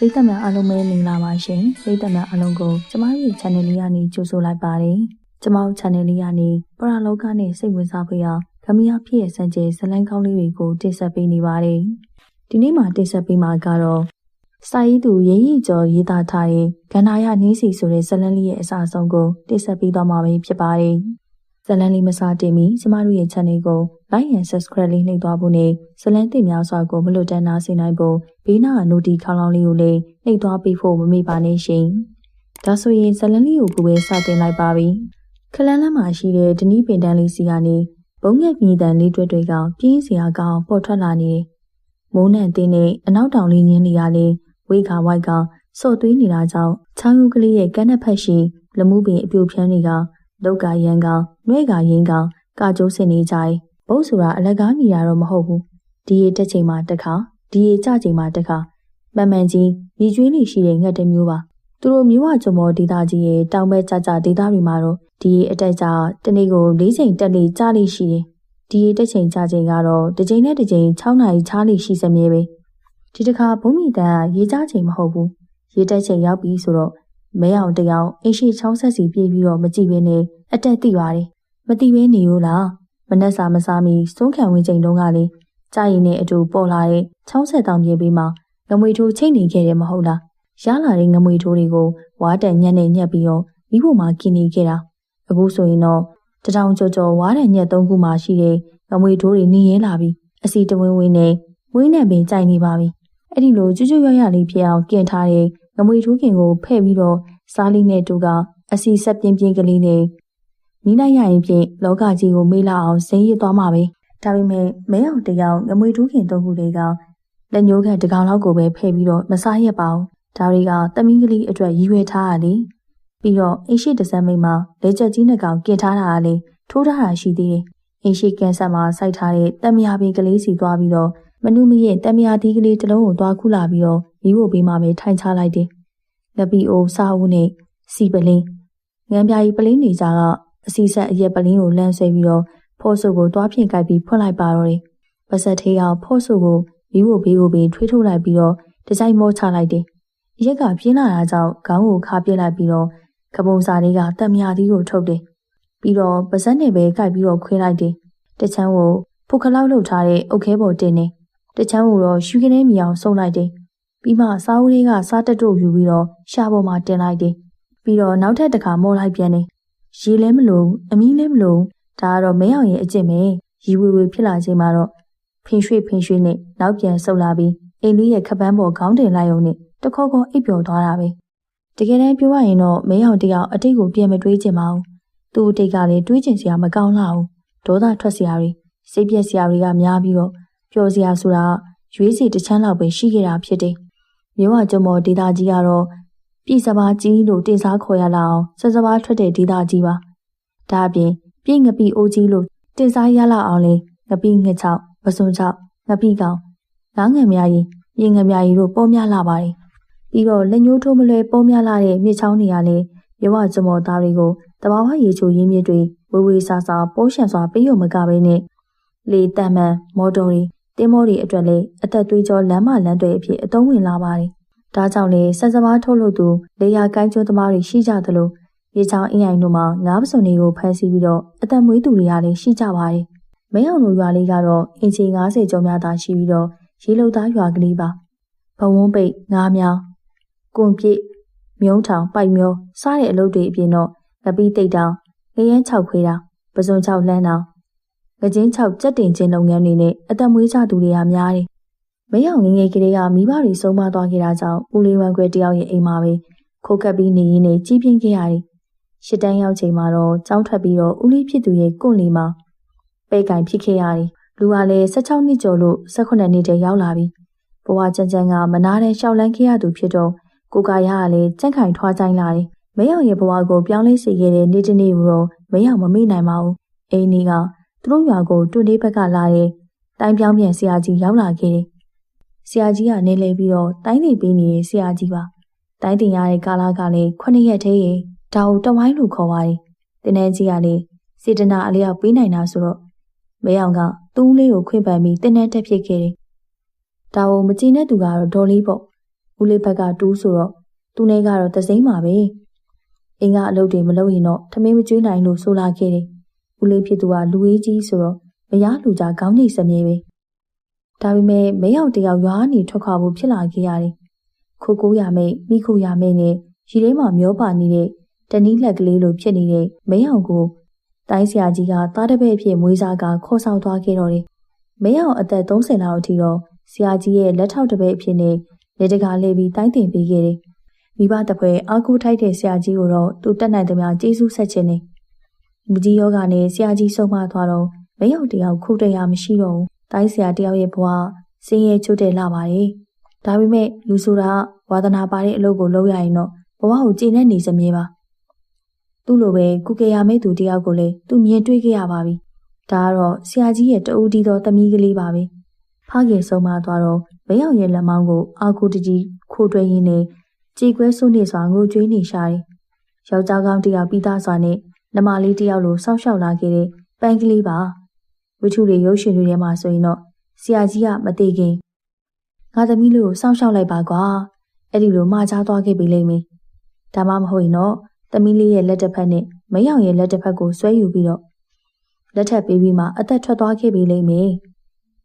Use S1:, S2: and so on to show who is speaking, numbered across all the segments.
S1: ပရိသတ်များအားလုံးပဲမင်္ဂလာပါရှင်ပရိသတ်များအားလုံးကိုကျမတို့ရဲ့ channel လေးကနေကြိုဆိုလိုက်ပါတယ်ကျမတို့ channel လေးကနေပရလောကနဲ့စိတ်ဝင်စားဖို့ရဂမီယာဖြစ်ရဲ့စံကျဲဇလန်းကောင်းလေးတွေကိုတင်ဆက်ပေးနေပါတယ်ဒီနေ့မှာတင်ဆက်ပေးမှာကတော့စာရေးသူရေးရီကျော်ရေးသားထားတဲ့ကန္နာယနင်းစီဆိုတဲ့ဇလန်းလေးရဲ့အစအဆုံးကိုတင်ဆက်ပေးသွားမှာပဲဖြစ်ပါတယ် ဇလန်းလေးမစားတင်မီကျမတို့ရဲ့ channel ကို like and subscribe လေးနှိပ်သွားဖို့နဲ့ဇလန်းတင်များစွာကိုမလွတ်တမ်းနားဆင်နိုင်ဖို့ဘေးနားနိုတီခေါင်းလောင်းလေးကိုလည်းနှိပ်သွားပေးဖို့မမေ့ပါနဲ့ရှင်။ဒါဆိုရင်ဇလန်းလေးကိုကိုပဲစတင်လိုက်ပါပြီ။ခလန်းလမ်းမှာရှိတဲ့ဒနီးပင်တန်းလေးစီကနေဘုံငက်မြေတန်လေးတွဲတွဲကပြင်းစရာကောင်းပေါ်ထွက်လာနေတယ်။မိုးနဲ့တင်းနဲ့အနောက်တောင်လေးညင်းလျာလေးဝေးခါဝိုက်ကစော့သွေးနေတာကြောင့်ချောင်းယူကလေးရဲ့ကန်းနှစ်ဖက်ရှိလမှုပင်အပြိုဖြန်းတွေက လောက်ကရန်ကောင်၊နှဲ့ကရင်းကောင်ကာကျိုးစင်နေကြတယ်။ဘုတ်ဆိုတာအလကားမိတာတော့မဟုတ်ဘူး။ဒီရေတက်ချိန်မှာတစ်ခါဒီရေကျချိန်မှာတစ်ခါမှန်မှန်ကြီးမြည်ကျွေးနေရှိတဲ့ငှက်တစ်မျိုးပါ။သူတို့မျိုးဝကျုံမောဒေတာကြီးရဲ့တောင်ဘက်ကြကြဒေတာတွေမှာတော့ဒီရေအတက်ကြတနေ့ကို၄ချိန်တက်လေကျလေရှိတယ်။ဒီရေတက်ချိန်ကျချိန်ကတော့တစ်ချိန်နဲ့တစ်ချိန်6နာရီချားလေရှိစမြဲပဲ။ဒီတစ်ခါဘုံမီတန်ကရေကျချိန်မဟုတ်ဘူး။ရေတက်ချိန်ရောက်ပြီဆိုတော့ မဲအောင်တယောက်အရှိချောင်းဆက်စီပြေးပြီးတော့မကြည့်ဘဲနဲ့အတက်သိပါတယ်မသိဘဲနေရောလားမနှက်စာမစားမီစွန်းခံဝင်ချိန်တုန်းကလေကြာရင်နဲ့အတူပေါ်လာတဲ့ချောင်းဆက်တောင်ပြေးပြီးမှငမွေထိုးချိတ်နေခဲ့တယ်မဟုတ်လားရလာတဲ့ငမွေထိုးတွေကိုဝါတန်ညက်နဲ့ညက်ပြီးတော့မိဖို့မှာกินနေခဲ့တာအခုဆိုရင်တော့တထောင်ကျော်ကျော်ဝါတန်ညက်သုံးခုမှရှိတဲ့ငမွေထိုးတွေနေရဲလာပြီအစီတဝင်းဝင်းနဲ့မွေးနဲ့ပင်ကြိုက်နေပါပြီအဲ့ဒီလိုကျွတ်ကျွတ်ရရလေးဖြစ်အောင်กินထားတဲ့ ငမွေထိုးခင်ကိုဖဲ့ပြီးတော့စားလေးနဲ့တူကအစီဆက်ပြင်းပြင်းကလေးနဲ့မိလိုက်ရရင်ဖြင့်လောကကြီးကိုမေးလာအောင်ဇင်းရစ်သွားမှာပဲဒါပေမဲ့မဲအောင်တယောက်ငမွေထူးခင်သုံးခုလေးကလက်ညှိုးခန့်တကောင်လောက်ကိုပဲဖဲ့ပြီးတော့မစားရက်ပါဘူးဒါတွေကသမီးကလေးအတွက်ရည်ရွယ်ထားရလေပြီးတော့အိရှိတစမ်းမိတ်မှာလက်ချက်ကြီးနှစ်ကောင်กินထားတာကလေထိုးထားတာရှိသေးတယ်အိရှိကန်ဆာမှာစိုက်ထားတဲ့တမယာပင်ကလေးစီသွားပြီးတော့ မနုမရဲ့တမယာဒီကလေးတစ်လုံးကိုသွားခုလာပြီးတော့မိဖို့ပေးမှပဲထိုင်ချလိုက်တယ်လက်ပီအိုစာအုပ်နဲ့စီပလင်းငန်းပြားကြီးပလင်းနေကြကအစီဆက်အရက်ပလင်းကိုလမ်းဆွဲပြီးတော့ဖော့ဆုပ်ကိုတွားဖြင့်ကိုက်ပြီးဖွင့်လိုက်ပါတော့တယ်။ပါဆက်သေးအောင်ဖော့ဆုပ်ကိုဘီးကိုဘေးကိုဘေးထွေးထုတ်လိုက်ပြီးတော့တကြိုက်မောချလိုက်တယ်။အရက်ကပြင်းလာတာကြောင့်ခေါင်းကိုခါပြစ်လိုက်ပြီးတော့ကပုံစာလေးကတက်မြာသီးကိုထုတ်တယ်။ပြီးတော့ပါဆက်နဲ့ပဲကိုက်ပြီးတော့ခွေးလိုက်တယ်။တချမ်းကိုဖုတ်ခလောက်လှုပ်ထားတဲ့အုတ်ခဲပေါ်တင်နေ။ တချမ်းကိုတော့ရှူကင်းနေမြောင်စုံလိုက်တယ်။ပြီးမှစားဦးလေးကစားတက်တို့ယူပြီးတော့ရှာပေါ်မှာတင်လိုက်တယ်။ပြီးတော့နောက်ထပ်တစ်ခါမော်လိုက်ပြန်တယ်ရေလည်းမလို့အမီးလည်းမလို့ဒါကတော့မဲအောင်ရဲ့အကျင့်ပဲရီဝေဝေဖြစ်လာချိန်မှာတော့ဖင်ရွှေ့ဖင်ရွှေ့နဲ့နောက်ပြန်ဆုတ်လာပြီးအိမ်လေးရဲ့ခပန်းပေါ်ခေါင်းတင်လိုက်ုံနဲ့တခေါခေါအိပ်ပျော်သွားတာပဲတကယ်တမ်းပြောရရင်တော့မဲအောင်တယောက်အတိတ်ကိုပြန်မတွေးချင်ပါဘူးသူ့အတိတ်ကလည်းတွေးချင်စရာမကောင်းလာဘူးဒေါသထွက်စရာတွေစိတ်ပြက်စရာတွေကများပြီးတော့ ပျော်စရာဆိုတာရွေးစီတစ်ချမ်းလောက်ပဲရှိခဲ့တာဖြစ်တယ်မြို့ဝကျုံမော်ဒေတာကြီးကတော့ပြည်စပါကြီးလို့တင်စားခေါ်ရလာအောင်စစပါထွက်တဲ့ဒေသကြီးပါဒါအပြင်ပြည့်ငပိအိုးကြီးလို့တင်စားရလာအောင်လေငပိငှက်ချောက်ပစွန်ချောက်ငပိကောင်ငားငံများရင်ပြင်ငများရီတို့ပေါ်များလာပါတယ်ပြီးတော့လက်ညှိုးထိုးမလွဲပေါ်များလာတဲ့မြစ်ချောင်းတွေကလည်းရဝကျမော်သားတွေကိုတဘာဝရေချိုရင်းမြစ်တွေဝေဝေဆာဆာပိုးရှံစွာပေးရုံမကဘဲနဲ့လေတန်မှန်မော်တော်တွေ တင်းမောတွေအတွက်လည်းအသက်သွေးကြောလမ်းမလမ်းတွေအဖြစ်အသုံးဝင်လာပါတယ်ဒါကြောင့်လေဆက်စပါးထုတ်လို့သူလေယာကိုင်းကျွန်းသမားတွေရှိကြသလိုရေချောင်းအင်းအိုင်တို့မှာငါးပစုံတွေကိုဖမ်းဆီးပြီးတော့အသက်မွေးသူတွေကလည်းရှိကြပါတယ်။မဲအောင်တို့ရွာလေးကတော့အင်ချီ90ကျော်များသာရှိပြီးတော့ရေလုံသားရွာကလေးပါ။ဘဝန်းပိတ်ငါးမြောင်းကွန်ပြစ်မြုံထောင်ပိုက်မျောစားတဲ့အလုပ်တွေအပြင်တော့ငပီးတိတ်တောင်ငရမ်း၆ခွေးတောင်ပစုံ၆လန်းတောင် ငကျင်း၆ကြက်တင်ချင်းလုပ်ငန်းတွေနဲ့အသက်မွေးကြသူတွေကများတယ်။မဲအောင်ငငယ်ကလေးကမိဘတွေဆုံးမသွားခဲ့တာကြောင့်ဦးလေးဝမ်းခွဲတယောက်ရဲ့အိမ်မှာပဲခိုးကပ်ပြီးနေရင်းနဲ့ကြီးပြင်းခဲ့ရတယ်ရှစ်တန်းရောက်ချိန်မှာတော့ကြောင်းထွက်ပြီးတော့ဦးလေးဖြစ်သူရဲ့ကွန့်လီမှာပဲကင်ဖြစ်ခဲ့ရတယ်။လူကလည်း16နှစ်ကျော်လို့18နှစ်တည်းရောက်လာပြီ။ဘဝကြမ်းကြမ်းကမနာတဲ့ရှောက်လန်းခဲ့ရသူဖြစ်တော့ကိုကရကလည်းကြန့်ခိုင်ထွားကြိုင်းလာတယ်။မယောင်ရဲ့ဘဝကိုပြောင်းလဲစေခဲ့တဲ့နေ့တစ်နေ့တော့မယောင်မမေ့နိုင်ပါဘူး။အိမ်ကြီးကသူ တို့ရွာကိုတွန်းလေးဘက်ကလာတဲ့တိုင်းပြောင်းပြန်ဆရာကြီးရောက်လာခဲ့တယ်။ဆရာကြီးကနေလဲပြီးတော့တိုင်းနေပေးနေတဲ့ဆရာကြီးပါ။တိုင်းတင်ရတဲ့ကာလကလည်း9ရက်သေးရဲ့ဒါကိုတဝိုင်းလို့ခေါ်ပါတယ်။တင်းနှန်းကြီးကလေစေတနာအလျောက်ပေးနိုင်တာဆိုတော့မဲအောင်ကသူ့လေးကိုခွင့်ပန်ပြီးတင်းနှန်းတက်ဖြစ်ခဲ့တယ်။ဒါကိုမကြည့်တဲ့သူကတော့ဒေါ်လေးပေါ့ဦးလေးဘက်ကတူးဆိုတော့သူနဲ့ကတော့တစိမ့်ပါပဲအင်းကအလုပ်တွေမလုပ်ရင်တော့ထမင်းမကျွေးနိုင်လို့ဆိုလာခဲ့တယ် ဦးလေးဖြစ်သူကလူအေးကြီးဆိုတော့မရလူကြခေါင်းကြီးစမြဲပဲဒါပေမဲ့မဲအောင်တယောက်ရွာနေထွက်ခွာဖို့ဖြစ်လာခဲ့ရတယ်ခိုးကိုရမိတ်မိခုရမိတ်နဲ့ရီထဲမှာမျောပါနေတဲ့တနည်းလက်ကလေးလိုဖြစ်နေတဲ့မဲအောင်ကိုတိုင်းဆရာကြီးကသားတပည့်အဖြစ်မွေးစားကခေါ်ဆောင်သွားခဲ့တော့တယ်မဲအောင်အသက်30လောက်အထိတော့ဆရာကြီးရဲ့လက်ထောက်တပည့်အဖြစ်နဲ့နေတကာလေးပြီးတိုင်းတင်ပေးခဲ့တယ်မိဘတပွဲအာကိုထိုက်တဲ့ဆရာကြီးကိုတော့သူတက်နိုင်သမျှကျေးဇူးဆက်ခြင်းနဲ့ မကြီးယောဂနဲ့ဆရာကြီးဆုံးမသွားတော့မရောက်တယောက်ခုတရမရှိတော့ဘူးတိုင်းဆရာတယောက်ရဲ့ဘဝစင်းရဲချွတ်တယ်လာပါတယ်ဒါပေမဲ့လူဆိုတာဝါသနာပါတဲ့အလုပ်ကိုလုပ်ရရင်တော့ဘဝကိုကျင့်နေနေစမြဲပါသူ့လိုပဲကုကေယာမိတ်သူတယောက်ကိုလည်းသူမြင်တွေ့ခဲ့ရပါပြီဒါကတော့ဆရာကြီးရဲ့တူတီတော်သမီးကလေးပါပဲဖခင်ဆုံးမသွားတော့မရောက်ရဲ့လက်မောင်းကိုအာကိုတကြီးခိုးတွဲရင်းနဲ့ကြေကွဲဆုနေစွာငိုကြွေးနေရှာတယ်ယောက်ျားကောင်းတယောက်ပြီးသားစွာနဲ့ နမလေးတယောက်လိုစောက်ရှောက်လာခဲ့တဲ့ပန်းကလေးပါဝိထုတွေရုပ်ရှင်တွေထဲမှာဆိုရင်တော့ဆရာကြီးကမသေးခင်ငါသမီးလေးကိုစောင့်ရှောက်လိုက်ပါကွာအဲ့ဒီလိုမှာချသွားခဲ့ပြီလိမ့်မယ်ဒါမှမဟုတ်ရင်တော့သမီးလေးရဲ့လက်တစ်ဖက်နဲ့မယောင်ရဲ့လက်တစ်ဖက်ကိုဆွဲယူပြီးတော့လက်ထပ်ပေးပြီးမှအသက်ထွက်သွားခဲ့ပြီလိမ့်မယ်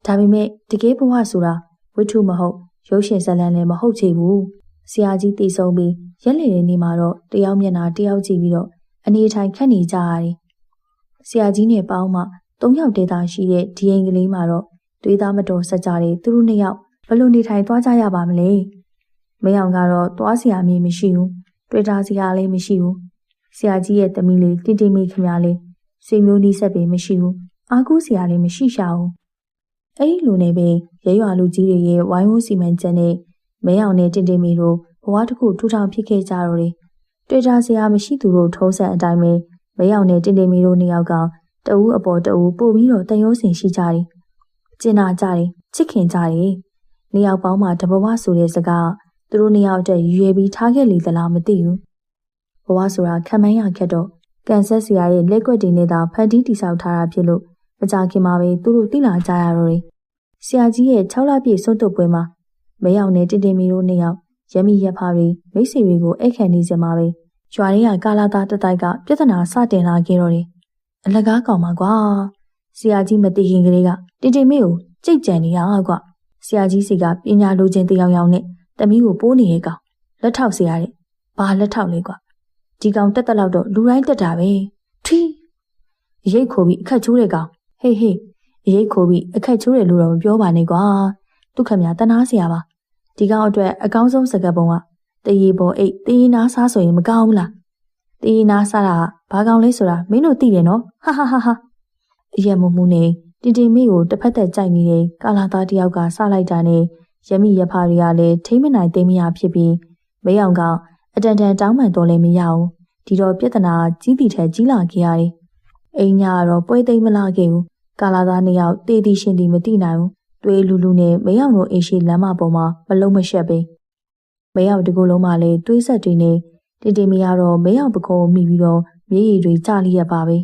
S1: ဒါပေမဲ့တကယ်ဘဝဆိုတာဝိထုမဟုတ်ရုပ်ရှင်ဇာတ်လမ်းလည်းမဟုတ်ချေဘူးဆရာကြီးတည်ဆုံးပြီးရက်လေတဲ့နေ့မှာတော့တယောက်မျက်နှာတယောက်ကြည့်ပြီးတော့ အနေထိုင်ခတ်နေကြရတယ်ဆရာကြီးနဲ့ပေါင်းမှသုံးယောက်တည်းသာရှိတဲ့ဒီအိမ်ကလေးမှာတော့သွေးသားမတော်ဆက်ကြတဲ့သူတို့နှစ်ယောက်ဘလို့နေထိုင်သွားကြရပါမလဲမယောင်ကတော့သွားစရာမင်းမရှိဘူးတွေ့တာစရာလည်းမရှိဘူးဆရာကြီးရဲ့သမီးလေးတိတိမိခင်များလေးဆွေမျိုးနီးဆက်ပင်မရှိဘူးအားကိုးစရာလည်းမရှိရှာဘူးအဲ့ဒီလူနဲ့ပဲရဲရွာလူကြီးတွေရဲ့ဝိုင်းဝန်းစီမံချက်နဲ့မဲအောင်နဲ့တင်တင်မီတို့ဘဝတစ်ခုထူထောင်ဖြစ်ခဲ့ကြတော့တယ် တွေ့တာစရာမရှိသူတို့ထုံးစံအတိုင်းပဲမဲအောင်နဲ့တင်တင်မီတို့နှစ်ယောက်ကတအူးအပေါ်တအူးပို့ပြီးတော့တန်ရိုးစင်ရှိကြတယ်ကျင်နာကြတယ်ချစ်ခင်ကြတယ်နှစ်ယောက်ပေါင်းမှတဘဝဆိုတဲ့စကားသူတို့နှစ်ယောက်အတွက်ရွေပြီးထားခဲ့လေသလားမသိဘူးဘဝဆိုတာခံမန်းရခက်တော့ကန်ဆက်စရာရဲ့လက်ကွက်တွေနဲ့သာဖန်တီးတိဆောက်ထားတာဖြစ်လို့မကြခင်မှာပဲသူတို့သိလာကြရတော့တယ်ဆရာကြီးရဲ့6လပြည့်စွန့်တုပ်ပွဲမှာမဲအောင်နဲ့တင်တင်မီတို့နှစ်ယောက် ရမီရဖားတွေမိတ်ဆွေတွေကိုအိတ်ခံနေစမှာပဲရွာရင်းကကာလာသားတတိုက်ကပြဿနာစတင်လာခဲ့တော့တယ်အလကားကောင်ပါကွာဆရာကြီးမသိခင်ကလေးကတင်တင်မေကိုကြိတ်ကြံနေတာကွာဆရာကြီးစီကပညာလိုချင်တယောက်ယောက်နဲ့တမီးကိုပိုးနေရဲ့ကောင်လက်ထောက်ဆရာတဲ့ဘာလက်ထောက်လဲကွာဒီကောင်တက်တက်လောက်တော့လူတိုင်းတက်တာပဲထီရိတ်ခိုပြီးအခက်ချိုးတဲ့ကောင်ဟေးဟေးရိတ်ခိုပြီးအခက်ချိုးတယ်လို့တော့မပြောပါနဲ့ကွာဒုက္ခများတနာဆရာပါ ဒီကောင်အတွက်အကောင်းဆုံးစကားပုံကတရေပေါ်အိတ်တရေနာစားဆိုရင်မကောင်းဘူးလားတရေနာစားတာဘာကောင်လဲဆိုတာမင်းတို့သိတယ်နော်ဟာဟာဟာဟာအရက်မမှုနဲ့တင်တင်မေကိုတစ်ဖက်သက်ကြိုက်နေတဲ့ကာလာသားတယောက်ကစလိုက်တာနဲ့ရမိရဖာတွေကလည်းထိမ့်မနိုင်သိမရဖြစ်ပြီးမဲအောင်ကအတန်တန်တောင်းပန်တော်လည်းမရအောင်ဒီတော့ပြဿနာကြီးတီထဲကြီးလာခဲ့ရတယ်အိမ်ညာကတော့ပွဲသိမ်းမလာခဲ့ဘူးကာလာသားနှစ်ယောက်တေးတီရှင်တီမသိနိုင်ဘူး တွေးလူလူနဲ့မဲအောင်တို့အိမ်ရှိလမ်းမပေါ်မှာမလုံးမရှက်ပဲမဲအောင်တကူလုံးမှလည်းတွေးဆက်တွေနဲ့တင်တင်မရတော့မဲအောင်ပကုံးမိပြီးတော့မြေရည်တွေကြလိရပါပဲ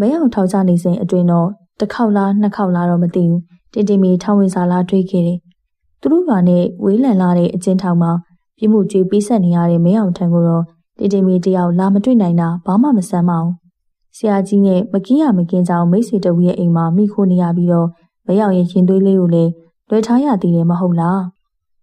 S1: မဲအောင်ထောက်ချနေစဉ်အတွင်းတော့တစ်ခေါက်လားနှစ်ခေါက်လားတော့မသိဘူးတင်တင်မီထောင်ဝင်စာလားတွေးခဲ့တယ်သူတို့ကနဲ့ဝေးလန်လာတဲ့အကျဉ်းထောင်မှာပြမှုကြွေးပေးဆက်နေရတဲ့မဲအောင်ထံကိုတော့တင်တင်မီတယောက်လာမတွေ့နိုင်တာဘာမှမဆမ်းမအောင်ဆရာကြီးနဲ့မကင်းရမကင်းကြောင်မိတ်ဆွေတဝီရဲ့အိမ်မှာမိခိုးနေရပြီးတော့ မဲအောင်ရဲ့ရင်သွေးလေးကိုလည်းလွယ်ထားရသေးတယ်မဟုတ်လား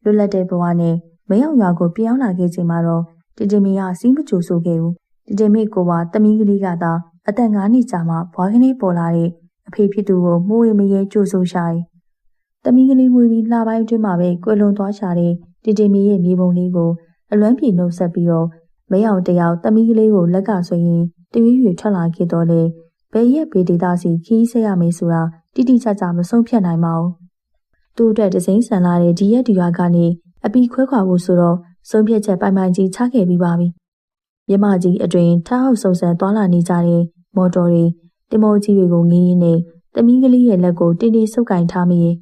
S1: လွတ်လပ်တဲ့ဘဝနဲ့မဲအောင်ရွာကိုပြောင်းလာခဲ့ချိန်မှာတော့တင်တင်မီကစီးမကြိုဆိုခဲ့ဘူးတင်တင်မီကိုကတမီးကလေးကသာအသက်၅နှစ်ကြာမှဘွားကလေးပေါ်လာတဲ့အဖေဖြစ်သူကိုမှုဝေမရဲကြိုဆိုရှာတယ်။တမီးကလေးမွေးပြီးလှပိုင်းအတွင်းမှာပဲကွယ်လွန်သွားရှာတဲ့တင်တင်မီရဲ့မြေပုံလေးကိုအလွမ်းပြေနှုတ်ဆက်ပြီးတော့မဲအောင်တယောက်တမီးကလေးကိုလက်ကဆွရင်တရွေ့ရွေထွက်လာခဲ့တော့လေဘ ယ်ရက်ဘေဒေတာစီခီးဆက်ရမယ်ဆိုတာတိတိကျကျမဆုံးဖြတ်နိုင်ပါဘူး။သူ့အတွက်ဒစိမ့်ဆန်လာတဲ့ဒီရက်ဒီရွာကနေအပီခွဲခွာဖို့ဆိုတော့ဆုံးဖြတ်ချက်ပိုင်ပိုင်ကြီးချခဲ့ပြီးပါပြီ။မြမကြီးအတွင်ထားအောင်စုံစမ်းသွားလာနေကြတဲ့မော်တော်တွေတင်မောကြီးတွေကိုငင်းရင်းနဲ့တမီးကလေးရဲ့လက်ကိုတင်းတင်းဆုပ်ကင်ထားမိရဲ့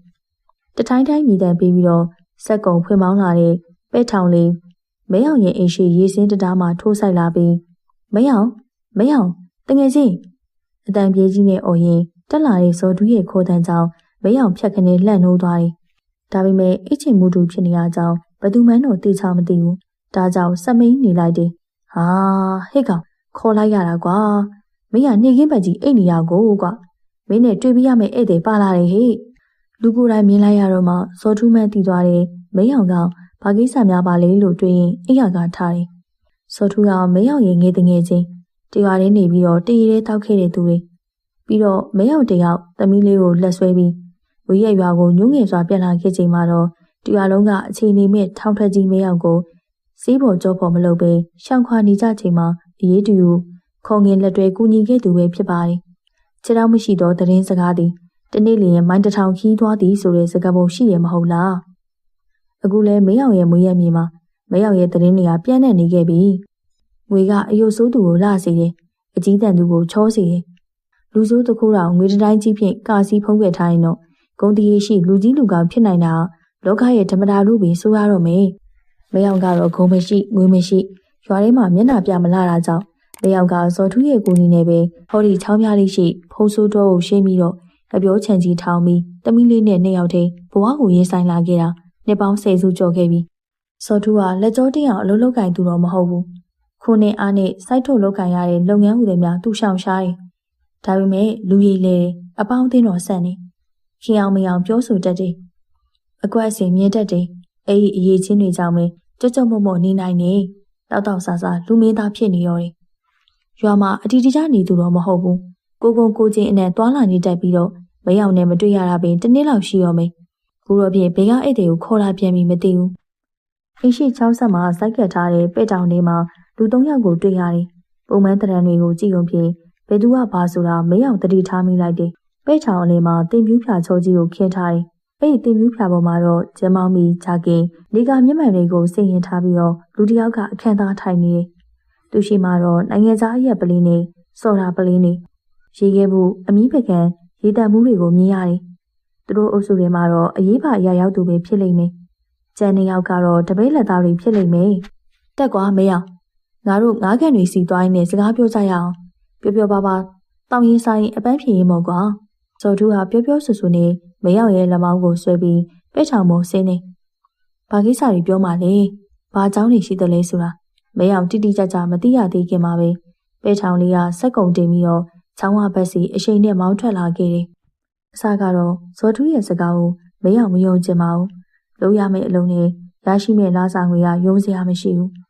S1: တထိုင်းတိုင်းမြည်တမ်းပြီးပြီးတော့စက်ကုံဖွင့်မောင်းလာတဲ့ပဲထောင်လေးမဲအောင်ရဲ့အိမ်ရှိရေစင်းတံမှာထိုးဆိုင်လာပြီးမဲအောင်မဲအောင်တငယ်ချင်း အတန်ပြေးကြီးနဲ့အော်ရင်တက်လာတဲ့ဇော်တူးရဲ့ခိုးတန်းကြောင့်မဲအောင်ဖြတ်ခနဲ့လှန့်နှိုးသွားတယ်။ဒါပေမဲ့အချင်းမူတူဖြစ်နေရကြောင်းပသူမှန်းတော့တေချာမသိဘူးဒါကြောင့်စမိန်နေလိုက်တယ်ဟာဟဲ့ကောင်ခေါ်လိုက်ရတာကွာမင်းကနေခင်းပတ်ကြီးအိတ်နေရကိုကွာမင်းနဲ့တွေ့ပြရမယ့်ဧည့်သည်ပါလာတယ်ဟဲ့လူကိုယ်တိုင်မြင်လိုက်ရတော့မှစောထူးမှန်းတည်သွားတယ်မင်းအောင်ကဘာကိစ္စများပါလဲလို့တွေးရင်အိယာကထားတယ်စောထူးကမင်းအောင်ရဲ့ငယ်တငယ်ချင်း တရွာရင်းနေပြီးတော့တရီရဲတောက်ခဲ့တဲ့သူတွေပြီးတော့မင်းအောင်တယောက်သမီးလေးကိုလက်ဆွဲပြီးဝေးရရွာကိုညှို့ငယ်စွာပြန်လာခဲ့ချိန်မှာတော့တရွာလုံးကအခြေအနေမဲ့ထောင်ထွက်ကြီးမင်းအောင်ကိုစီးပေါ်ကြောပေါ်မလုပ်ပဲရှောင်ခွာနေကြချိန်မှာအရေးတူခေါငင်လက်တွဲကူညီခဲ့သူပဲဖြစ်ပါတယ်။ခြေထောက်မရှိသောသတင်းစကားသည်တနေ့လျင်မိုင်းတထောင်ခီးသွားသည်ဆိုတဲ့စကားပုံရှိရမဟုတ်လား။အခုလဲမင်းအောင်ရဲ့မွေးရမြေမှာမင်းအောင်ရဲ့သတင်းတွေကပြန့်နှံ့နေခဲ့ပြီ။ ငွေကအယုတ်ဆိုးသူကိုလှစေတယ်။အကြီးတန်းသူကိုချောစေတယ်။လူဆိုးတစ်ခုတော့ငွေတိုင်းကြီးဖြင့်ကာစီဖုံးခဲ့ထားရင်တော့ဂုံတီးရှိလူကြီးလူကောင်ဖြစ်နိုင်တာလောကရဲ့ဓမ္မတာလို့ပဲဆိုရတော့မယ်။မယောင်ကတော့ဂုံမရှိငွေမရှိရွာထဲမှာမျက်နှာပြမလာတာကြောင့်မယောင်ကဇော်ထူးရဲ့ကိုနီနဲ့ပဲဟောဒီချောင်းပြလေးရှိဖုံးဆိုးတော့ကိုရှင်းပြီးတော့အပြောချန်ကြီးထောင်ပြီးတမီးလေးနဲ့နှစ်ယောက်တည်းဘဝကိုရင်ဆိုင်လာခဲ့တာနှစ်ပေါင်းဆယ်စုကျော်ခဲ့ပြီ။ဇော်ထူးကလက်ကြောတင်းအောင်အလုပ်လုပ်ကင်သူတော့မဟုတ်ဘူး။ ခုနှစ်အားနဲ့စိုက်ထုတ်လုပ်ကင်ရတဲ့လုပ်ငန်းဟူသည်များသူ့ရှောင်ရှားတယ်။ဒါပေမဲ့လူရည်လေအပေါင်းအသင်းတော်ဆန်နေ။ခင်အောင်မအောင်ပြောဆိုတတ်တယ်။အကွက်အစင်မြင်တတ်တယ်။အဲ့ဒီအရေးချင်းတွေကြောင့်ပဲကြကြမော့မော့နေနိုင်နေ။တောက်တောက်ဆာဆာလူမင်းသားဖြစ်နေရောတယ်။ရွာမှာအတီတကြနေသူတော့မဟုတ်ဘူး။ကိုကုံကိုချင်းအနဲ့သွာလာနေတတ်ပြီးတော့မယောင်နဲ့မတွေ့ရတာပင်တစ်နှစ်လောက်ရှိရောမယ်။ခုတော့ပြင်ဘေကဧည့်သည်ကိုခေါ်လာပြန်ပြီးမသိဘူး။အိရှိချောင်းဆက်မှာစိုက်ကတ်ထားတဲ့ပဲ့တောင်လေးမှာ လူ၃ယောက်ကိုတွေ့ရတယ်။ပုံမှန်တရံတွေကိုကြည့်ုံဖြင့်ဘယ်သူကဘာဆိုတာမယောင်တတိထားမိလိုက်တယ်။ပဲ့ချောင်းအလေးမှာတင်ပြူးဖြာချောကြီးကိုခင်းထားတယ်။အဲ့ဒီတင်ပြူးဖြာပေါ်မှာတော့ကျမောင်းမီဂျာကင်နေကမျက်မှန်လေးကိုစိတ်ရင်ထားပြီးတော့လူတစ်ယောက်ကအခန့်သားထိုင်နေတယ်။သူရှိမှတော့နိုင်ငံသားအရက်ပလင်းနဲ့စော်တာပလင်းနဲ့ရေခဲမှုအမီးပကံရေတံမှုတွေကိုမြင်ရတယ်။သူတို့အုပ်စုတွေမှာတော့အရေးပါအရာရောက်သူပဲဖြစ်လိမ့်မယ်။ကျန်နေရောက်ကတော့တပိတ်လက်သားတွေဖြစ်လိမ့်မယ်။တက်ကွာမရ။ငါ တို့ငါးကန်တွေစီသွားရင်းနဲ့စကားပြောကြရအောင်။ပြောပြောပါပါတောင်းရင်ဆိုင်အပန်းဖြေရင်မို့ကွာ။ဇော်ထူးကပြောပြောဆူဆူနဲ့မရောက်ရဲ့လက်မောင်းကိုဆွဲပြီးပဲ့ချောင်မို့ဆင်းနေ။ဘာကိစ္စတွေပြောမှလဲ။ဘာเจ้าနေရှိတယ်လဲဆိုတာမရောက်တိတိကျကျမသိရသေးခင်မှာပဲပဲ့ချောင်လေးကစက်ကုံတင်ပြီးတော့ချောင်းဝဘက်စီအရှိန်နဲ့မောင်းထွက်လာခဲ့တယ်။အစကတော့ဇော်ထူးရဲ့စကားကိုမရောက်မယုံချင်ပါဘူး။လုံးရမယ့်အလုံးနဲ့ရရှိမယ့်လာစာငွေကယုံစရာမရှိဘူး။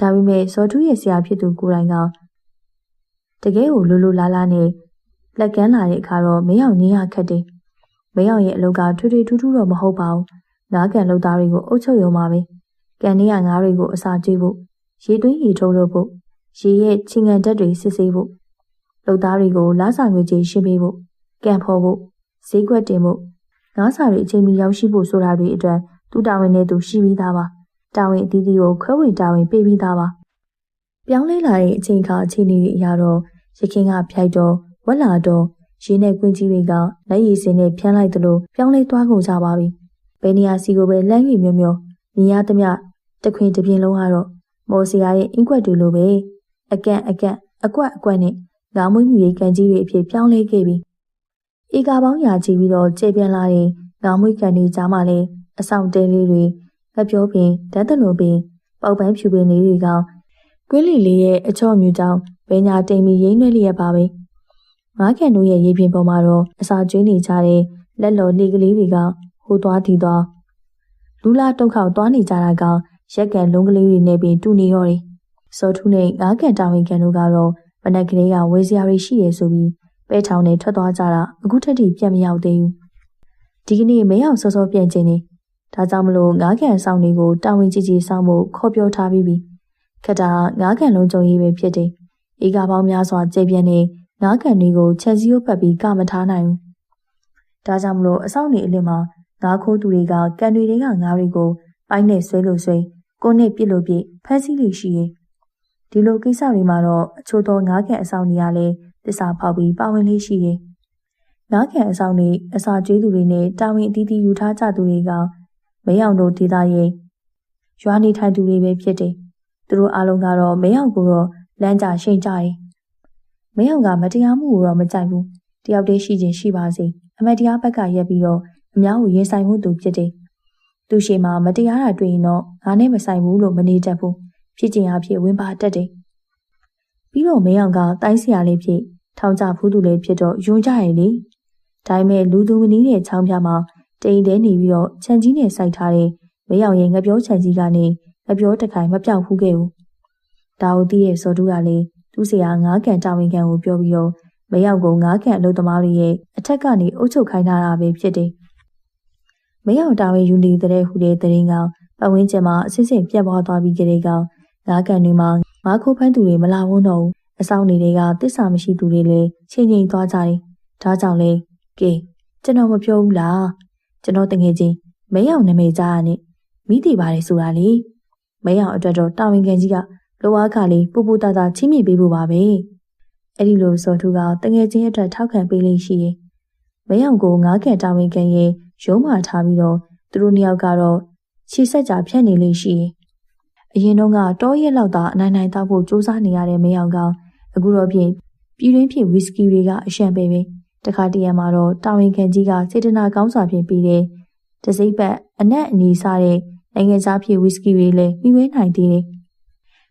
S1: ဒါပေမဲ့ဇော်ထူးရဲ့ဆရာဖြစ်သူကိုယ်တိုင်ကတကယ်ကိုလိုလိုလားလားနဲ့လက်ကမ်းလာတဲ့အခါတော့မရောက်ငင်းရခက်တယ်။မရောက်ရဲ့အလုပ်ကထွေထွေထူးထူးတော့မဟုတ်ပါဘူး။ငါးကန်လုပ်သားတွေကိုအုပ်ချုပ်ရုံပါပဲ။ကန်နေရငါးတွေကိုအစာကျွေးဖို့ရေသွင်းရေထုံးလို့ဖို့ရေရဲ့ချင်းငံတက်တွေစစ်ဆေးဖို့လုပ်သားတွေကိုလားစာငွေကြေးရှင်းပေးဖို့ကံဖော်ဖို့ဈေးကွက်တင်ဖို့ငါးစာတွေအချိန်မီရောက်ရှိဖို့ဆိုတာတွေအတွက်သူတာဝန်နဲ့သူရှိပြီးသားပါ တာဝန်အသီးသီးကိုခွဲဝေတာဝန်ပေးပြီးသားပါပြောင်းလဲလာတဲ့အချိန်ခါအခြေအနေတွေအရတော့ရခင်ကဖြိုက်တော့ဝက်လာတော့ရေနဲ့ကွင်းကြီးတွေကလက်ရည်စင်နဲ့ဖြန်းလိုက်သလိုပြောင်းလဲသွားကုန်ကြပါပြီဘယ်နေရာစီကိုပဲလမ်းကြီးမျိုးမျိုးမြင်ရသမျှတခွင်တစ်ပြင်းလုံးကတော့မော်စီယာရဲ့အင်ကွက်တွေလိုပဲအကန့်အကန့်အကွက်အကွက်နဲ့ငါမွေးမြူရေးကန်ကြီးတွေအဖြစ်ပြောင်းလဲခဲ့ပြီ။ဧကပေါင်းရာချီပြီးတော့ကျေပြန့်လာတဲ့ငါမွေးကန်တွေကြားမှာလည်းအဆောင်တဲလေးတွေ ငပြောပင်ဓာတ်တလုံးပင်ပေါက်ပန်းဖြူပင်လေးတွေကကွင်းလီလေးရဲ့အချော့မြူကြောင့်ဘဲညာတိမ်ပြီးရိမ့်နှွဲလျက်ပါပဲ။ငါးကန်တို့ရဲ့ရေပြင်ပေါ်မှာတော့အစာကျွေးနေကြတဲ့လက်လော်လေကလေးတွေကဟိုသွားဒီသွားလူလာတုံခေါက်သွားနေကြတာကရက်ကန်လုံးကလေးတွေနဲ့ပင်တူနေရောတယ်။စောထူးနဲ့ငါးကန်တာဝန်ခံတို့ကတော့မနက်ကလေးကဝေစရာတွေရှိရဆိုပြီးပဲထောင်နဲ့ထွက်သွားကြတာအခုထက်ထိပြန်မရောက်သေးဘူးဒီကနေ့မဲအောင်စောစောပြန်ကျင်နေ ဒါကြောင့်မလို့ငါးကန်ဆောင်တွေကိုတာဝန်ကြီးကြီးဆောင်ဖို့ခေါ်ပြောထားပြီးပြီခက်တာငါးကန်လုံးကြုံရေးပဲဖြစ်တယ်ဧကပေါင်းများစွာကျေပြင်းနေငါးကန်တွေကိုချက်စီးပတ်ပြီးကမထားနိုင်ဘူးဒါကြောင့်မလို့အဆောင်နေအလင်းမှာငါးခိုးသူတွေကကန်တွေတွေကငါးတွေကိုပိုင်းနဲ့ဆွဲလို့ဆွဲကိုနဲ့ပြစ်လို့ပြစ်ဖမ်းဆီးလို့ရှိရင်ဒီလိုကိစ္စတွေမှာတော့အချို့သောငါးကန်အဆောင်တွေကလည်းတစ္ဆာဖောက်ပြီးပါဝင်လေးရှိတယ်။ငါးကန်အဆောင်တွေအစာကျွေးသူတွေနဲ့တာဝန်အသီးသီးယူထားကြသူတွေက မဲအောင်တို့ဒေသရဲ့ရွာနေထိုင်သူတွေပဲဖြစ်တယ်။သူတို့အားလုံးကတော့မဲအောင်ကိုတော့လမ်းကြရှိန်ကြတယ်။မဲအောင်ကမတရားမှုကိုတော့မကြိုက်ဘူး။တယောက်တည်းရှိခြင်းရှိပါစေ။အမတရားဘက်ကရက်ပြီးတော့အများကိုရင်ဆိုင်မှုသူဖြစ်တယ်။သူရှိမှမတရားတာတွေ့ရင်တော့ငါနဲ့မဆိုင်ဘူးလို့မနေတတ်ဘူးဖြစ်ချင်အားဖြင့်ဝင်ပါတတ်တယ်ပြီးတော့မဲအောင်ကတိုင်းဆရာလေးဖြစ်ထောင်ကြဖူးသူလေးဖြစ်တော့ယွန်းကြရဲ့လေဒါပေမဲ့လူသူမနီးတဲ့ချောင်းပြမှာ တိမ်တဲနေပြီးတော့ခြံကြီးနဲ့စိုက်ထားတဲ့မဲအောင်ရဲ့ငပြောခြံကြီးကနေငပြောတခိုင်မပြောက်ဖူးခဲ့ဘူးဒါကိုသိရဲ့စောတူကလည်းသူ့ဆရာငါးကန်တာဝန်ခံကိုပြောပြီးတော့မရောက်ကုန်ငါးကန်အလုပ်သမားတွေရဲ့အထက်ကနေအုပ်ချုပ်ခိုင်းထားတာပဲဖြစ်တယ်။မရောက်တာဝန်ယူနေတဲ့ဟူတဲ့တရင်ကောင်ပတ်ဝန်းကျင်မှာအစစ်စစ်ပြတ်သွားသွားပြီးကြတဲ့ကောင်ငါးကန်တွေမှာငါးခိုးဖမ်းသူတွေမလာဝန်းတော့ဘူးအဆောင်တွေကတစ္ဆာမရှိသူတွေလည်းချိန်ချိန်သွားကြတယ်။ဒါကြောင့်လေကဲကျွန်တော်မပြောဘူးလား ကျွန်တော်တငယ်ချင်းမရောက်နာမည်ကြားရနဲ့မိတည်ပါတယ်ဆိုတာလေမရောက်အတွက်တော့တာဝန်ခံကြီးကလိုအားကလေးပူပူတာတာချင်းမြင့်ပေးဖို့ပါပဲအဲ့ဒီလိုစောထူးကတငယ်ချင်းအတွက်ထောက်ခံပေးလိမ့်ရှိရင်မယောင်ကိုငားကန်တာဝန်ခံရဲ့ရုံးမာထားပြီးတော့သူတို့နှစ်ယောက်ကတော့ခြေဆက်ကြဖြတ်နေလိမ့်ရှိရင်အရင်တော့ကတောရက်လောက်သာအနိုင်နိုင်တောက်ဖို့စူးစမ်းနေရတဲ့မယောင်ကအခုတော့ဖြင့်ပြည်တွင်းဖြစ်ဝီစကီတွေကအရှံပဲပဲ တခါတရံမှာတော့တာဝန်ခံကြီးကစေတနာကောင်းစွာဖြင့်ပြီးတဲ့တစိမ့်ပတ်အနက်အနေစားတဲ့နိုင်ငံခြားဖြစ်ဝီစကီတွေလည်းပြီးဝဲနိုင်သေးတယ်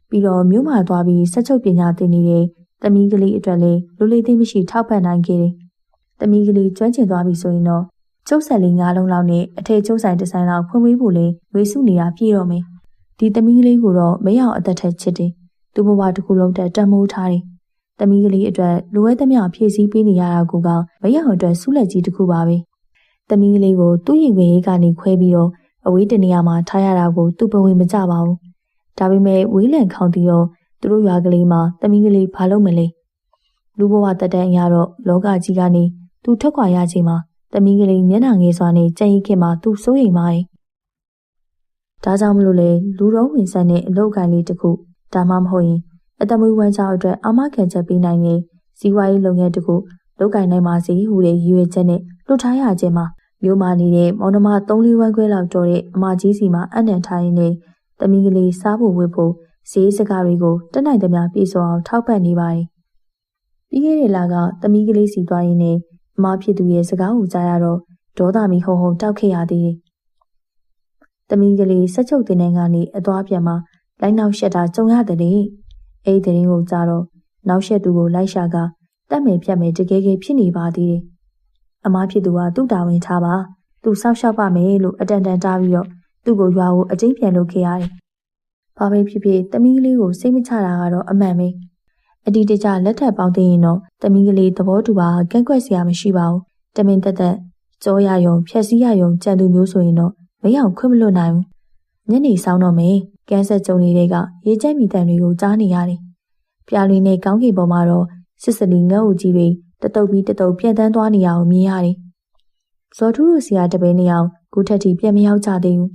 S1: ပြီးတော့မြို့မှာသွားပြီးစက်ချုပ်ပညာသင်နေတဲ့သမီးကလေးအတွက်လည်းလူလေးသိမရှိထောက်ပံ့နိုင်ခဲ့တယ်။သမီးကလေးကျွမ်းကျင်သွားပြီဆိုရင်တော့ကျုပ်ဆက်လေး၅လုံးလောက်နဲ့အထည်ကျုပ်ဆိုင်တစ်ဆိုင်လောက်ဖွင့်ပေးဖို့လေဝေစုနေတာပြည့်တော့မယ်။ဒီသမီးကလေးကိုတော့မရအောင်အသက်ထက်ချစ်တယ်။သူ့ဘဝတစ်ခုလုံးတက်တန်မိုးထားတယ်။ သမီးကလေးအတွက်လိုအပ်သမျှဖြည့်ဆည်းပေးနေရတာကမရအောင်အတွက်ဆုလက်ကြီးတစ်ခုပါပဲ။သမီးကလေးကိုသူ့ရင်ဝင်ရေးကနေခွဲပြီးတော့အဝေးတနေရာမှာထားရတာကိုသူ့ဘဝင်မကြပါဘူးဒါပေမဲ့ဝေးလံခေါင်တီတော့သူတို့ရွာကလေးမှာသမီးကလေးဘာလုပ်မလဲလူဘဝတက်တန်းအရတော့လောကကြီးကနေသူထွက်ခွာရချိန်မှာသမီးကလေးမျက်နှာငယ်စွာနဲ့ကြံ့ရင်ခင်မှာသူစိုးရိမ်ပါတယ်ဒါကြောင့်မလို့လေလူတော်ဝင်ဆန်းတဲ့အလုပ်ကိုင်းလေးတစ်ခုဒါမှမဟုတ်ရင် အတမွေးဝမ်းကြောင်းအတွက်အာမခံချက်ပေးနိုင်တဲ့ဇီဝရေးလုပ်ငန်းတစ်ခုလုပ်ကိုင်နိုင်ပါစေဟူတဲ့ရည်ရွယ်ချက်နဲ့လွတ်ထားရခြင်းမှာမြို့မှာနေတဲ့မောင်နှမ3-4ဝန်းခွဲလောက်တော်တဲ့အမကြီးစီမှာအနံ့ထားရင်းနဲ့တမီးကလေးစားဖို့ဝတ်ဖို့ဈေးစကားတွေကိုတက်နိုင်သမျှပြေဆုံးအောင်ထောက်ပံ့နေပါတယ်။ပြီးခဲ့တဲ့လကတမီးကလေးစီသွားရင်းနဲ့အမဖြစ်သူရဲ့စကားကိုကြားရတော့ဒေါသမီဟုံဟုံတောက်ခဲ့ရသေးတယ်။တမီးကလေးဆက်ချုပ်တင်တဲ့ကနေအသွားပြန်မှလိုက်နောက်ရှက်တာကြုံရတယ်လေ။ အဲ့ဒီတဲ့ရင်ကိုကြားတော့နောက်ရှက်သူကိုလိုက်ရှာကတက်မယ်ဖြတ်မယ်တကယ်ကြီးဖြစ်နေပါသေးတယ်။အမဖြစ်သူကသူ့တာဝန်ထားပါ။သူစောက်ရှောက်ပါမယ်လို့အတန်တန်တားပြီးတော့သူ့ကိုရွာကိုအကျိပြန်လုပ်ခဲ့ရတယ်။ဘာပဲဖြစ်ဖြစ်တမီးကလေးကိုစိတ်မချတာကတော့အမှန်ပဲ။အတီတကျလက်ထပ်ပေါင်းသိရင်တော့တမီးကလေးသဘောတူပါကန့်ကွက်စရာမရှိပါဘူး။တမင်တက်တက်ကြောရယုံဖြက်စီးရယုံကြံသူမျိုးဆိုရင်တော့မရအောင်ခွင့်မလွတ်နိုင်ဘူး။ညနေဆောင်တော့မယ် ကန်းဆက်ကြုံလေးကရေကျက်မိတန်တွေကိုကြားနေရတယ်။ပြာလီနဲ့ကောင်းကင်ပေါ်မှာတော့စစ်စလီငတ်အုပ်ကြီးတွေတတုပ်ပြီးတတုပ်ပြန်တန်းသွားနေရအောင်မြင်ရတယ်။ဇော်ထူးတို့ဆရာတပင်းနေအောင်ခုထက်ထိပြန်မရောက်ကြသေးဘူး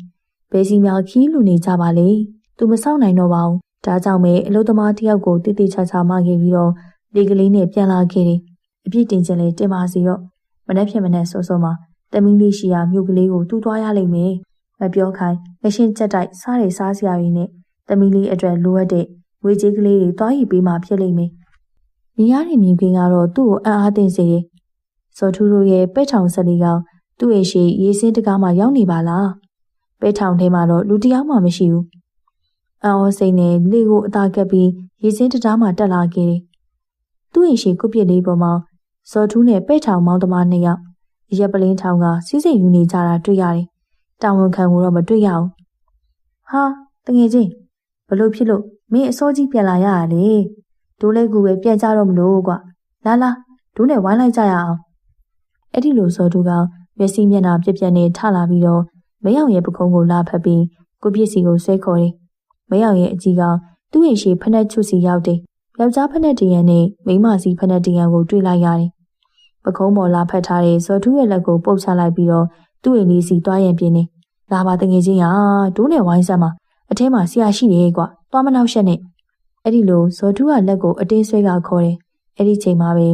S1: ဘယ်စီများခီးလူနေကြပါလေသူမဆောက်နိုင်တော့ပါဘူးဒါကြောင့်ပဲအလုပ်သမားတယောက်ကိုတိတိကျကျမှခဲ့ပြီးတော့လေကလေးနဲ့ပြန်လာခဲ့တယ်အပြစ်တင်ခြင်းလေးတင်ပါစီတော့မနှက်ဖြစ်မနှက်စောစောမှာတမီးလေးရှိရာမြို့ကလေးကိုတူးသွားရလိမ့်မယ် မပြောခိုင်းမရှင်းချက်တိုက်စားရစားစရာတွေနဲ့တမီးလေးအတွက်လိုအပ်တဲ့ဝေကြီးကလေးတွေတွားရည်ပေးမှဖြစ်လိမ့်မယ်မြင်ရတဲ့မြင်ကွင်းကတော့သူ့ကိုအံ့အားသင့်စေတယ်ဇော်ထူးတို့ရဲ့ပဲ့ထောင်ဆက်လေးကသူ့ရဲ့ရှိရေးစင်းတကားမှရောက်နေပါလားပဲထောင်ထဲမှာတော့လူတယောက်မှမရှိဘူး။အံ့ဩစိတ်နဲ့လေကိုအသာကပ်ပြီးရေစင်းတံတားမှတက်လာခဲ့တယ်။သူ့ရင်ရှိကုပစ်လေးပေါ်မှာဇော်ထူးနဲ့ပဲထောင်မောင်းသမားနှစ်ယောက်အရက်ပလင်းထောင်ကစီးစိမ်ယူနေကြတာတွေ့ရတယ်။ တာဝန်ခံကိုတော့မတွေ့ရအောင်။ဟာတငယ်ချင်းဘလို့ဖြစ်လို့မင်းအစောကြီးပြန်လာရတာလေ။ဒိုးလေးကူပဲပြန်ကြတော့မလို့ကွာ။လာလာဒိုးနဲ့ဝိုင်းလိုက်ကြရအောင်။အဲ့ဒီလိုဇော်ထူးကမျက်စိမျက်နှာပြက်ပြက်နဲ့ထလာပြီးတော့မယောင်ရဲ့ပခုံးကိုလာဖက်ပြီးကိုပြစ်စီကိုဆွဲခေါ်တယ်။မယောင်ရဲ့အကြီးကသူ့ရဲ့ရှေဖက်နှက်ချွစီရောက်တယ်။ယောက်ျားဖက်နှက်တရံနဲ့မိန်းမစီဖက်နှက်တရံကိုတွေ့လိုက်ရတယ်။ပခုံးပေါ်လာဖက်ထားတဲ့ဇော်ထူးရဲ့လက်ကိုပုတ်ချလိုက်ပြီးတော့သူ့ရဲ့လေးစီတွားရင်ပြင်းနေ။ လာပါတငယ်ချင်းဟာဒိုးနဲ့ဝိုင်းဆက်မှာအထဲမှာဆရာရှိတယ်ကွာ။သွားမနောက်ရှက်နဲ့။အဲ့ဒီလိုဇော်ထူးကလက်ကိုအတင်းဆွဲကခေါ်တယ်။အဲ့ဒီချိန်မှာပဲ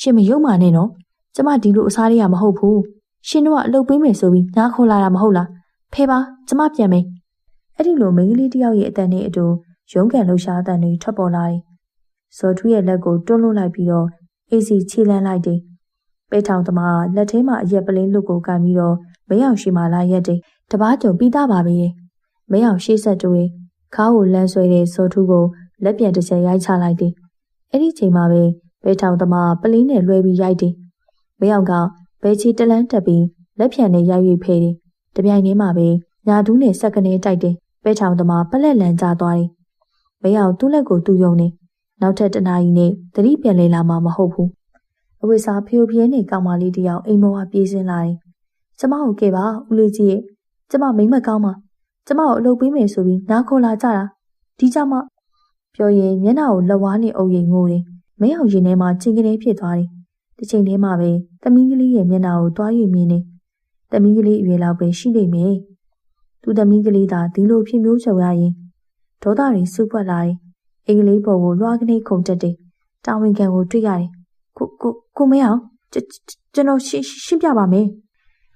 S1: ရှင်မယုံမာနဲ့နော်။ကျမဒီလိုအစားတွေကမဟုတ်ဘူးရှင်တို့ကအလုပ်ပေးမယ်ဆိုပြီးငါခေါ်လာတာမဟုတ်လားဖေပါကျမပြန်မယ်အဲ့ဒီလိုမိန်းကလေးတယောက်ရဲ့အတန်နဲ့အတူရုံးကန်လှူရှားအတန်တွေထွက်ပေါ်လာတယ်ဇော်ထူးရဲ့လက်ကိုတွန်းလွှတ်လိုက်ပြီးတော့အေးစီခြေလန်းလိုက်တယ်ပဲထောင်သမားလက်ထဲမှာအရက်ပလင်းလွတ်ကိုကန်ပြီးတော့မဲအောင်ရှိမှလာရက်တယ် တပားကြုံပြီးသားပါပဲမဲအောင်ရှေ့ဆက်တူတယ်ခါးကိုလမ်းဆွဲတဲ့စောထူးကိုလက်ပြန်တစ်ချက်ရိုက်ချလိုက်တယ်အဲ့ဒီချိန်မှာပဲဘဲထောင်သမားပလင်းနဲ့လွှဲပြီးရိုက်တယ်မဲအောင်ကဘဲချီတလန်းတက်ပြီးလက်ဖြံနဲ့ရိုက်၍ဖေးတယ်တပြိုင်တည်းမှာပဲညာဒူးနဲ့ဆက်ကနေတိုက်တယ်ဘဲထောင်သမားပလက်လန်ကျသွားတယ်မဲအောင်သူ့လက်ကိုသူ့ယုံနေနောက်ထပ်တနာရီနဲ့သတိပြန်လဲလာမှာမဟုတ်ဘူးအဝိစာဖျို့ပြင်းနေကောင်မလေးတယောက်အိမ်မောကပြေးစင်းလာတယ်ကျမကိုကဲပါဦးလေးကြီးရဲ့ ကျမမိမ့်မကောင်းပါကျမကိုအလုပ်ပေးမယ်ဆိုပြီးနားခေါ်လာကြတာဒီကြမှာပြောရင်မျက်နှာကိုလက်ဝါးနဲ့အုပ်ရင်ငိုတယ်မဲအောင်ရင်ထဲမှာချင်းကနေဖြစ်သွားတယ်တစ်ချိန်တည်းမှာပဲသမီးကလေးရဲ့မျက်နှာကိုတွားယူမြင်နေသမီးကလေးအရွယ်လောက်ပဲရှိနေမယ်သူသမီးကလေးသာဒီလိုဖြစ်မျိုးချုပ်ရရင်ဒေါသတွေစုပွက်လာတယ်အင်္ဂလိပ်ပေါ်ကိုလွှားကနေခုန်တက်တယ်တာဝန်ခံကိုတွေ့ရတယ်ကိုကိုကိုမဲအောင်ကျွန်တော်ရှင်းရှင်းပြပါမယ်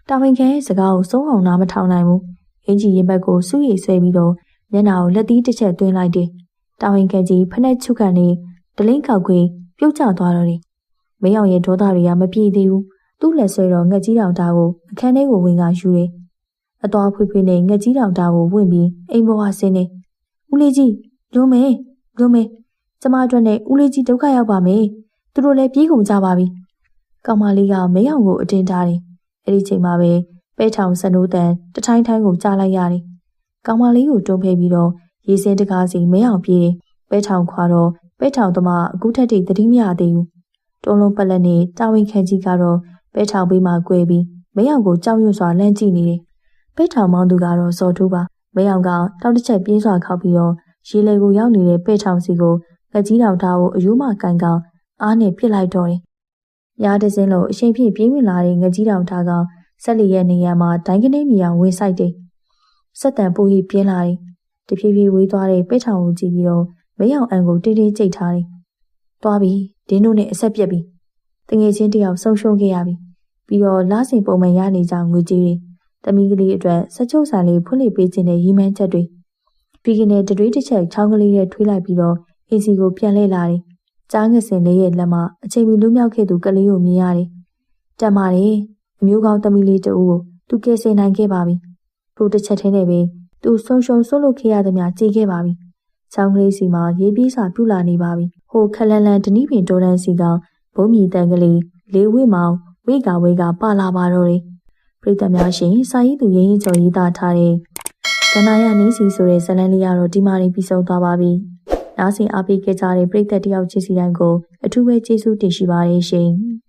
S1: တာဝန်ခံရဲ့စကားကိုစုံအောင်နားမထောင်နိုင်ဘူးအင်ဂျီရင်ဘက်ကိုစူးရည်ဆွဲပြီးတော့မျက်နှာကိုလက်သီးတစ်ချက်သွင်းလိုက်တယ်တာဝန်ခံကြီးဖက်နဲ့ချုပ်ကနေဒလင်းကောက်ခွေပြုတ်ကျသွားတော့တယ်မင်းအောင်ရဲ့ဒေါသတွေကမပြေသေးဘူးသူ့လက်ဆွဲတော့ငှက်ကြီးတောင်တာကိုအခန်းထဲကိုဝင်ကယူတယ်အတော်ဖွေးဖွေးနဲ့ငှက်ကြီးတောင်တာကိုဝင်ပြီးအိမ်ပေါ်ကဆင်းနေဦးလေးကြီးလွန်မေလွန်မေကျမအတွက်နဲ့ဦးလေးကြီးဒုက္ခရောက်ပါမယ်သူတို့လည်းပြေးကုန်ကြပါပြီကောင်မလေးကမင်းအောင်ကိုအတင်းထားတယ် အဲ့ဒီချိန်မှာပဲပဲထောင်စနိုးတန်တထိုင်းထိုင်းကိုကြားလိုက်ရတယ်ကောင်မလေးကိုတွန်းဖဲပြီးတော့ရေစင်းတကားစီမင်းအောင်ပြေးတယ်ပဲထောင်ခွာတော့ပဲထောင်သမားအခုထက်ထိသတိမရသေးဘူးတုံးလုံးပလက်နဲ့တာဝန်ခံကြီးကတော့ပဲထောင်ပေးမှ꿰ပြီးမင်းအောင်ကိုကြောက်ရွံ့စွာလန့်ကြည့်နေတယ်ပဲထောင်မောင်းသူကတော့စော်ထိုးပါမင်းအောင်ကတောက်တစ်ချက်ပြင်းစွာခောက်ပြီးတော့ရေလေကိုရောက်နေတဲ့ပဲထောင်စီကိုငကြီးတောင်သားကိုအယိုးမှကန်ကောင်အားနဲ့ပစ်လိုက်တော့တယ်။ ညားတစင်းလို့အရှင်ဖြစ်ပြေးဝင်လာတဲ့ငကြီးတောင်သားကဆက်လီရဲ့နေရာမှာဒိုင်းကနေမြေအောင်ဝင်ဆိုင်တယ်။ဆက်တန်ပူကြီးပြင်းလာတယ်။တဖြည်းဖြည်းဝေးသွားတဲ့ပဲထောင်ကိုကြည့်ပြီးတော့မင်းအောင်အန်ကိုတင်းတင်းကြိတ်ထားတယ်။သွားပြီဒင်းတို့နဲ့အဆက်ပြက်ပြီ။တငယ်ချင်းတယောက်ဆုံးရှုံးခဲ့ရပြီ။ပြီးတော့လာစဉ်ပုံမှန်ရနေကြငွေကြေးတွေတမီးကလေးအတွက်စချုပ်ဆန်လေးဖွင့်လှစ်ပေးခြင်းနဲ့ရီမန်းချက်တွေပြီးကနေတတွေးတစ်ချက်ချောင်းကလေးနဲ့ထွေးလိုက်ပြီးတော့အင်းစီကိုပြန်လှည့်လာတယ်။ ကြားငစင်လေးရဲ့လက်မှာအချိန်မီလွမြောက်ခဲ့သူကလေးကိုမြင်ရတယ်။တန်ပါတယ်အမျိုးကောင်းသမီးလေးတူကိုသူကယ်ဆယ်နိုင်ခဲ့ပါပြီ။ထိုတစ်ချက်ထဲနဲ့ပဲသူဆုံရှုံဆွလို့ခဲ့ရသမျှကြည်ခဲ့ပါပြီ။ချောင်းကလေးစီမှာရေးပြေးစာပြူလာနေပါပြီ။ဟိုခလန်လန်ဒနီးပင်တိုးတန်းစီကဘုံမြီတန်ကလေးလေးဝိမောင်ဝိကဝိကပါလာပါတော့တယ်။ပြည်သက်များရှင်စာရေးသူရင်းရင်ကျော်ရေးသားထားတဲ့ကနာယနီးစီဆိုတဲ့ဇလန်လေးကတော့ဒီမှာနေပြီးဆုံးသွားပါပြီ။ နားဆင်အားပေးခဲ့ကြတဲ့ပရိသတ်တယောက်ချင်းစီတိုင်းကိုအထူးပဲကျေးဇူးတင်ရှိပါတယ်ရှင်။